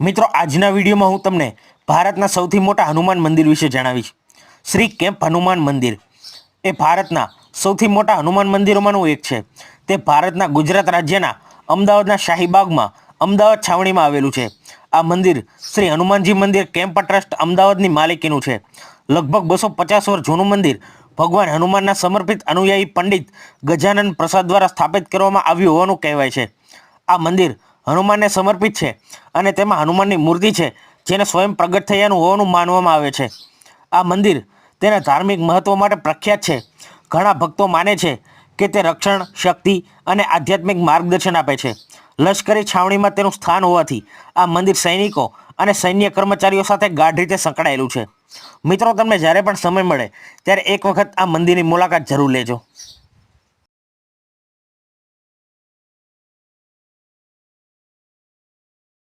મિત્રો, આજના વિડીયોમાં હું તમને ભારતના સૌથી મોટા હનુમાન મંદિર વિશે જણાવીશ. શ્રી કેમ્પ હનુમાન મંદિર એ ભારતના સૌથી મોટા હનુમાન મંદિરોમાંનું એક છે. તે ભારતના ગુજરાત રાજ્યના અમદાવાદના શાહીબાગમાં અમદાવાદ છાવણીમાં આવેલું છે. આ મંદિર શ્રી હનુમાનજી મંદિર કેમ્પ ટ્રસ્ટ અમદાવાદની માલિકીનું છે. લગભગ બસો પચાસ વર્ષ જૂનું મંદિર ભગવાન હનુમાનના સમર્પિત અનુયાયી પંડિત ગજાનન પ્રસાદ દ્વારા સ્થાપિત કરવામાં આવ્યું હોવાનું કહેવાય છે. આ મંદિર હનુમાનને સમર્પિત છે અને તેમાં હનુમાનની મૂર્તિ છે, જેને સ્વયં પ્રગટ થયાનું હોવાનું માનવામાં આવે છે. આ મંદિર તેના ધાર્મિક મહત્વ માટે પ્રખ્યાત છે. ઘણા ભક્તો માને છે કે તે રક્ષણ, શક્તિ અને આધ્યાત્મિક માર્ગદર્શન આપે છે. લશ્કરી છાવણીમાં તેનું સ્થાન હોવાથી આ મંદિર સૈનિકો અને સૈન્ય કર્મચારીઓ સાથે ગાઢ રીતે સંકળાયેલું છે. મિત્રો, તમને જ્યારે પણ સમય મળે, ત્યારે એક વખત આ મંદિરની મુલાકાત જરૂર લેજો.